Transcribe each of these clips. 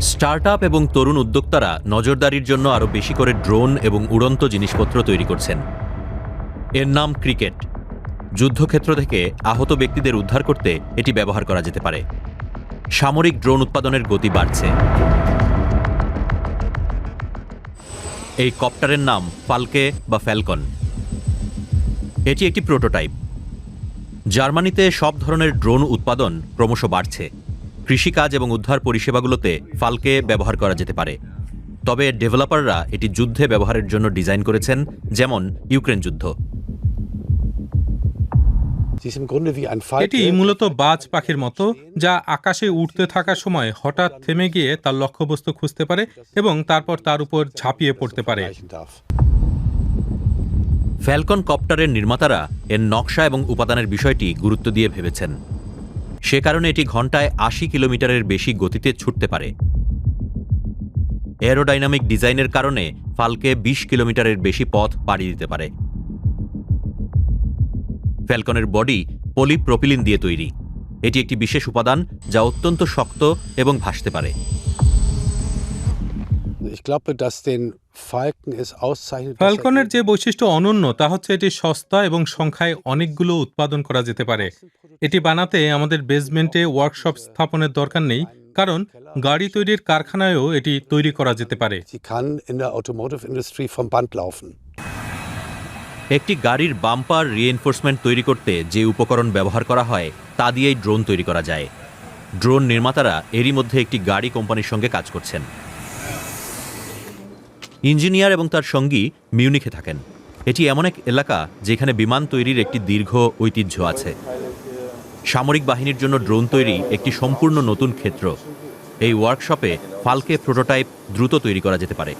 Startup এবং তরুণ উদ্যোক্তারা নজরদারির জন্য আরও বেশি করে ড্রোন এবং উড়ন্ত জিনিসপত্র তৈরি করছেন। এর নাম ক্রিকেট। যুদ্ধক্ষেত্র থেকে আহত ব্যক্তিদের উদ্ধার করতে এটি ব্যবহার করা যেতে পারে। সামরিক ড্রোন উৎপাদনের গতি বাড়ছে। এই কপ্টারের নাম ফালকে বা ফ্যালকন। এটি একটি প্রোটোটাইপ। জার্মানিতে সব ধরনের ড্রোন উৎপাদন ক্রমশ বাড়ছে। কৃষিকাজ এবং উদ্ধার পরিষেবাগুলোতে ফালকে ব্যবহার করা যেতে পারে। তবে ডেভেলপাররা এটি যুদ্ধে ব্যবহারের জন্য ডিজাইন করেছেন যেমন ইউক্রেন যুদ্ধ. এটি মূলত বাজ পাখির মতো যা আকাশে উঠতে থাকার সময় হঠাৎ থেমে গিয়ে তার লক্ষ্যবস্তু খুঁজতে পারে এবং তারপর তার উপর ঝাঁপিয়ে পড়তে পারে। ফ্যালকন কপ্টারের নির্মাতারা এর নকশা এবং উপাদানের বিষয়টি গুরুত্ব দিয়ে ভেবেছেন। সে কারণে এটি ঘন্টায় আশি কিলোমিটারের বেশি গতিতে ছুটতে পারে। এরোডাইনামিক ডিজাইনের কারণে ফালকে বিশ কিলোমিটারের বেশি পথ পাড়ি দিতে পারে। ফ্যালকনের বডি পলিপ্রোপিলিন দিয়ে তৈরি। এটি একটি বিশেষ উপাদান যা অত্যন্ত শক্ত এবং ভাসতে পারে। ফ্যালকনের যে বৈশিষ্ট্য অনন্য তা হচ্ছে এটি সস্তা এবং সংখ্যায় অনেকগুলো উৎপাদন করা যেতে পারে। এটি বানাতে আমাদের বেসমেন্টে ওয়ার্কশপ স্থাপনের দরকার নেই কারণ গাড়ি তৈরির কারখানায়ও এটি তৈরি করা যেতে পারে. একটি গাড়ির বাম্পার রিএনফোর্সমেন্ট তৈরি করতে যে উপকরণ ব্যবহার করা হয় তা দিয়েই ড্রোন তৈরি করা যায়। ড্রোন নির্মাতারা এরই মধ্যে একটি গাড়ি কোম্পানির সঙ্গে কাজ করছেন। ইঞ্জিনিয়ার এবং তার সঙ্গী মিউনিখে থাকেন। এটি এমন এক এলাকা যেখানে বিমান তৈরির একটি দীর্ঘ ঐতিহ্য আছে। সামরিক বাহিনীর জন্য ড্রোন তৈরি একটি সম্পূর্ণ নতুন ক্ষেত্র। এই ওয়ার্কশপে ফালকে প্রোটোটাইপ দ্রুত তৈরি করা যেতে পারে.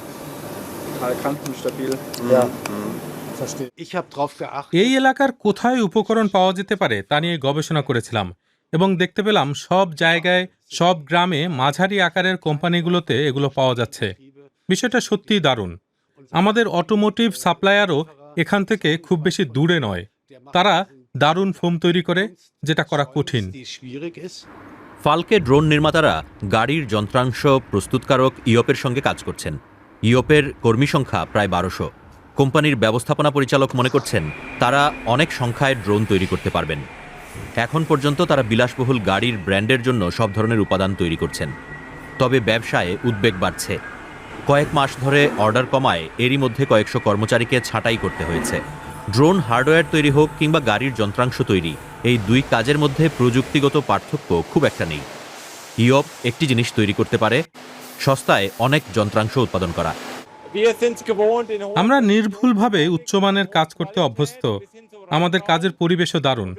এই এলাকার কোথায় উপকরণ পাওয়া যেতে পারে তা নিয়ে গবেষণা করেছিলাম এবং দেখতে পেলাম সব জায়গায় সব গ্রামে মাঝারি আকারের কোম্পানিগুলোতে এগুলো পাওয়া যাচ্ছে। বিষয়টা সত্যিই দারুণ। আমাদের অটোমোটিভ সাপ্লায়ারও এখান থেকে খুব বেশি দূরে নয়। তারা দারুণ ফোম তৈরি করে, যেটা করা কঠিন. ফালকে ড্রোন নির্মাতারা গাড়ির যন্ত্রাংশ প্রস্তুতকারক ইওপের সঙ্গে কাজ করছেন। ইওপের কর্মী সংখ্যা প্রায় বারোশো। কোম্পানির ব্যবস্থাপনা পরিচালক মনে করছেন, তারা অনেক সংখ্যায় ড্রোন তৈরি করতে পারবেন। এখন পর্যন্ত তারা বিলাসবহুল গাড়ির ব্র্যান্ডের জন্য সব ধরনের উপাদান তৈরি করছেন। তবে ব্যবসায় উদ্বেগ বাড়ছে। কয়েক মাস ধরে অর্ডার কমায়, এরই মধ্যে কয়েকশো কর্মচারীকে ছাঁটাই করতে হয়েছে। ড্রোন, হার্ডওয়্যার তৈরি হোক কিংবা গাড়ির যন্ত্রাংশ তৈরি, এই দুই কাজের মধ্যে প্রযুক্তিগত পার্থক্য খুব একটা নেই। ইয়প একটি জিনিস তৈরি করতে পারে, সস্তায় অনেক যন্ত্রাংশ উৎপাদন করা। আমরা নির্ভুলভাবে উচ্চমানের কাজ করতে অভ্যস্ত। আমাদের কাজের পরিবেশও দারুণ।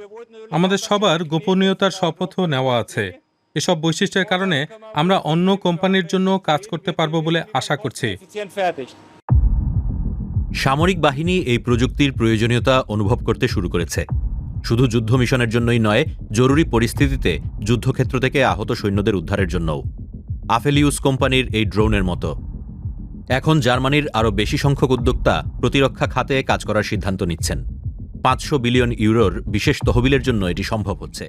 আমাদের সবার গোপনীয়তার শপথও নেওয়া আছে। এসব বৈশিষ্ট্যের কারণে আমরা অন্য কোম্পানির জন্য কাজ করতে পারব বলে আশা করছি। সামরিক বাহিনী এই প্রযুক্তির প্রয়োজনীয়তা অনুভব করতে শুরু করেছে। শুধু যুদ্ধ মিশনের জন্যই নয়, জরুরি পরিস্থিতিতে যুদ্ধক্ষেত্র থেকে আহত সৈন্যদের উদ্ধারের জন্যও। আফেলিউস কোম্পানির এই ড্রোনের মতো। এখন জার্মানির আরও বেশি সংখ্যক উদ্যোক্তা প্রতিরক্ষা খাতে কাজ করার সিদ্ধান্ত নিচ্ছেন। পাঁচশো বিলিয়ন ইউরোর বিশেষ তহবিলের জন্য এটি সম্ভব হচ্ছে।